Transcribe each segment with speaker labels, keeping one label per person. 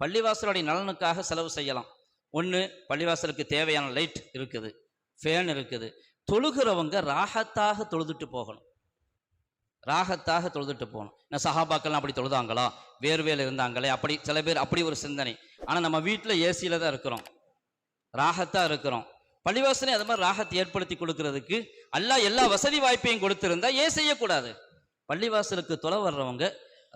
Speaker 1: பள்ளிவாசலுடைய நலனுக்காக செலவு செய்யலாம். ஒன்று பள்ளிவாசலுக்கு தேவையான லைட் இருக்குது ஃபேன் இருக்குது. தொழுகிறவங்க ராகத்தாக தொழுதுட்டு போகணும். ராகத்தாக தொழுதுட்டு போகணும். நான் சஹாபாக்கள்லாம் அப்படி தொழுதாங்களா? வேர்வேல இருந்தாங்களே அப்படி சில பேர் அப்படி ஒரு சிந்தனை. ஆனால் நம்ம வீட்டில் ஏசியில் தான் இருக்கிறோம். ராகத்தாக இருக்கிறோம். பள்ளிவாசலே அது மாதிரி ராகத்தை ஏற்படுத்தி கொடுக்கறதுக்கு எல்லா எல்லா வசதி வாய்ப்பையும் கொடுத்துருந்தா ஏன் செய்யக்கூடாது? பள்ளிவாசலுக்கு தொலை வர்றவங்க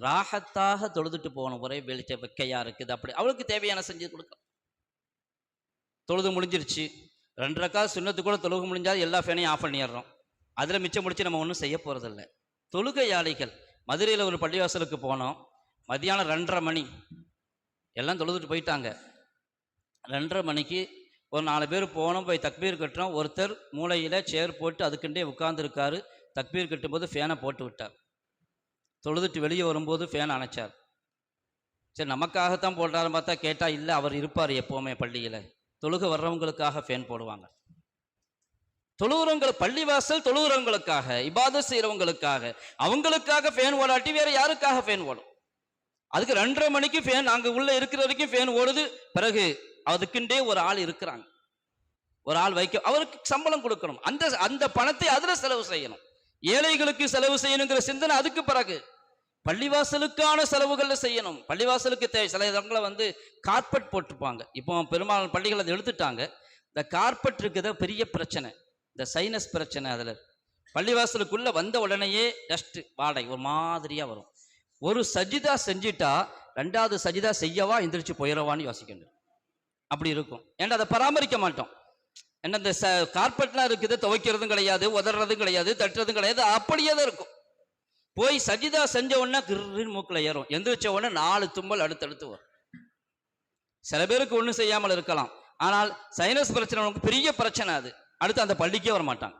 Speaker 1: ராகத்தாக தொழுதுட்டு போகணும் ஒரே வெளிச்ச வெக்கையாக இருக்குது. அப்படி அவளுக்கு தேவையான செஞ்சு கொடுக்கலாம் தொழுது முடிஞ்சிருச்சு. ரெண்டரைக்கா சுண்ணத்து கூட தொழுகு முடிஞ்சால் எல்லா ஃபேனையும் ஆஃப் பண்ணிடுறோம். அதில் மிச்சம் முடிச்சு நம்ம ஒன்றும் செய்ய போகிறதில்ல தொழுகையாளிகள் மதுரையில் ஒரு பள்ளிவாசலுக்கு போனோம். மதியானம் ரெண்டரை மணி. எல்லாம் தொழுதுட்டு போயிட்டாங்க. ரெண்டரை மணிக்கு ஒரு நாலு பேர் போனோம் போய் தக்பீர் கட்டுறோம். ஒருத்தர் மூளையில் சேர் போட்டு அதுக்குண்டே உட்காந்துருக்காரு தக்பீர் கட்டும்போது ஃபேனை போட்டு விட்டார். தொழுதுட்டு வெளியே வரும்போது ஃபேன் அணைச்சார். சரி நமக்காகத்தான் போடுறாருன்னு பார்த்தா கேட்டால் இல்லை அவர் இருப்பார் எப்போவுமே பள்ளியில். தொழுக வர்றவங்களுக்காக ஃபேன் போடுவாங்க. தொழுகிறவங்களை பள்ளிவாசல் தொழுகிறவங்களுக்காக இபாதை செய்கிறவங்களுக்காக அவங்களுக்காக ஃபேன் ஓடாட்டி வேற யாருக்காக ஃபேன் ஓடும்? அதுக்கு ரெண்டரை மணிக்கு ஃபேன் அங்கே உள்ளே இருக்கிற வரைக்கும் ஃபேன் ஓடுது. பிறகு அதுக்குண்டே ஒரு ஆள் இருக்கிறாங்க. ஒரு ஆள் வைக்க அவருக்கு சம்பளம் கொடுக்கணும். அந்த அந்த பணத்தை அதில் செலவு செய்யணும். ஏழைகளுக்கு செலவு செய்யணுங்கிற சிந்தனை அதுக்கு பிறகு பள்ளிவாசலுக்கான செலவுகள்ல செய்யணும். பள்ளிவாசலுக்கு தேவை சில இடங்களை வந்து கார்பெட் போட்டிருப்பாங்க. இப்போ பெரும்பாலான பள்ளிகள் அதை எடுத்துட்டாங்க. இந்த கார்பெட் இருக்குத? பெரிய பிரச்சனை. இந்த சைனஸ் பிரச்சனை அதில். பள்ளிவாசலுக்குள்ள வந்த உடனேயே டஸ்ட்டு வாடகை ஒரு மாதிரியா வரும். ஒரு சஜிதா செஞ்சிட்டா ரெண்டாவது சஜிதா செய்யவா எந்திரிச்சு போயிடவான்னு யோசிக்கணும். அப்படி இருக்கும். ஏன்னா அதை பராமரிக்க மாட்டோம். என்ன இந்த கார்பெட்லாம் இருக்குது துவைக்கிறதும் கிடையாது உதறதும் கிடையாது தட்டுறதும் கிடையாது அப்படியே தான் இருக்கும். போய் சஜிதா செஞ்ச உடனே கிருன்னு மூக்கில் ஏறும். எந்திரிச்ச உடனே நாலு தும்பல் அடுத்தடுத்து வரும். சில பேருக்கு ஒன்றும் செய்யாமல் இருக்கலாம். ஆனால் சைனஸ் பிரச்சனை உனக்கு பெரிய பிரச்சனை அது. அடுத்து அந்த பள்ளிக்கே வர மாட்டாங்க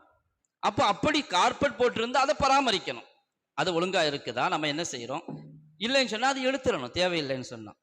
Speaker 1: அப்போ அப்படி கார்பெட் போட்டிருந்து அதை பராமரிக்கணும். அது ஒழுங்கா இருக்குதா? நம்ம என்ன செய்கிறோம் இல்லைன்னு சொன்னால் அது எடுத்துடணும் தேவையில்லைன்னு சொன்னோம்